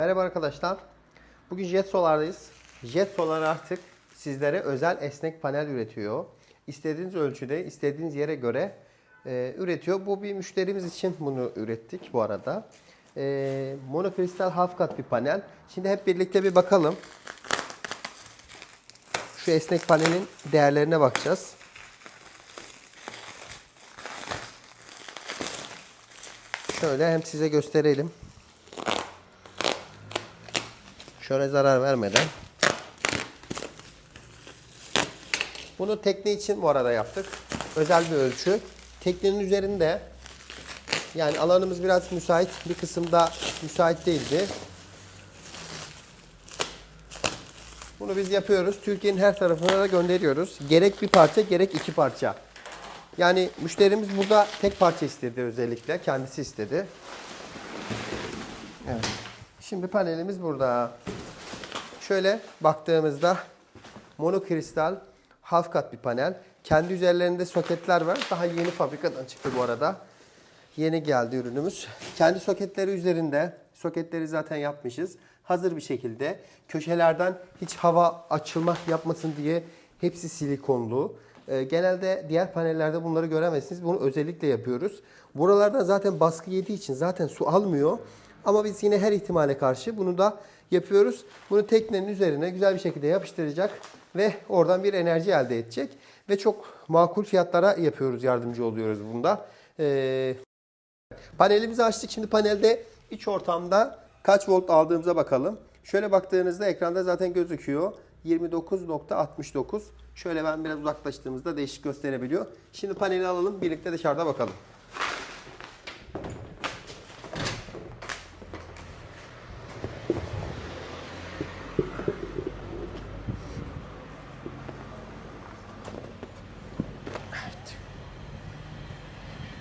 Merhaba arkadaşlar. Bugün Jet Solar'dayız. Jet Solar artık sizlere özel esnek panel üretiyor. İstediğiniz ölçüde, istediğiniz yere göre e, üretiyor. Bu bir müşterimiz için bunu ürettik bu arada. E, monokristal half kat bir panel. Şimdi hep birlikte bir bakalım. Şu esnek panelin değerlerine bakacağız. Şöyle hem size gösterelim. Şöyle zarar vermeden. Bunu tekne için bu arada yaptık. Özel bir ölçü. Teknenin üzerinde yani alanımız biraz müsait. Bir kısımda müsait değildi. Bunu biz yapıyoruz. Türkiye'nin her tarafına da gönderiyoruz. Gerek bir parça gerek iki parça. Yani müşterimiz burada tek parça istedi özellikle. Kendisi istedi. Evet. Şimdi panelimiz burada. Şöyle baktığımızda monokristal half kat bir panel. Kendi üzerlerinde soketler var. Daha yeni fabrikadan çıktı bu arada. Yeni geldi ürünümüz. Kendi soketleri üzerinde. Soketleri zaten yapmışız. Hazır bir şekilde. Köşelerden hiç hava açılma yapmasın diye hepsi silikonlu. Ee, genelde diğer panellerde bunları göremezsiniz. Bunu özellikle yapıyoruz. Buralardan zaten baskı yediği için zaten su almıyor. Ama biz yine her ihtimale karşı bunu da yapıyoruz. Bunu teknenin üzerine güzel bir şekilde yapıştıracak ve oradan bir enerji elde edecek. Ve çok makul fiyatlara yapıyoruz, yardımcı oluyoruz bunda. Ee, panelimizi açtık. Şimdi panelde iç ortamda kaç volt aldığımıza bakalım. Şöyle baktığınızda ekranda zaten gözüküyor. 29.69. Şöyle ben biraz uzaklaştığımızda değişik gösterebiliyor. Şimdi paneli alalım, birlikte dışarıda bakalım.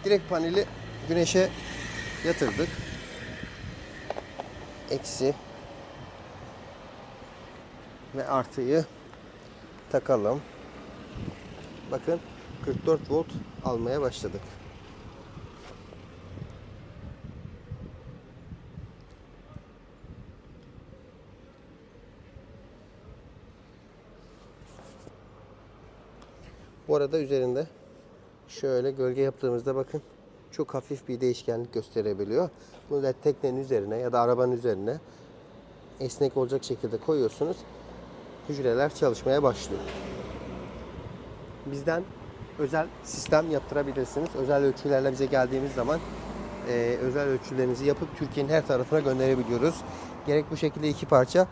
Direkt paneli güneşe yatırdık. Eksi ve artıyı takalım. Bakın 44 volt almaya başladık. Bu arada üzerinde şöyle gölge yaptığımızda bakın çok hafif bir değişkenlik gösterebiliyor. Bunu da teknenin üzerine ya da arabanın üzerine esnek olacak şekilde koyuyorsunuz. Hücreler çalışmaya başlıyor. Bizden özel sistem yaptırabilirsiniz. Özel ölçülerle bize geldiğimiz zaman e, özel ölçülerinizi yapıp Türkiye'nin her tarafına gönderebiliyoruz. Gerek bu şekilde iki parça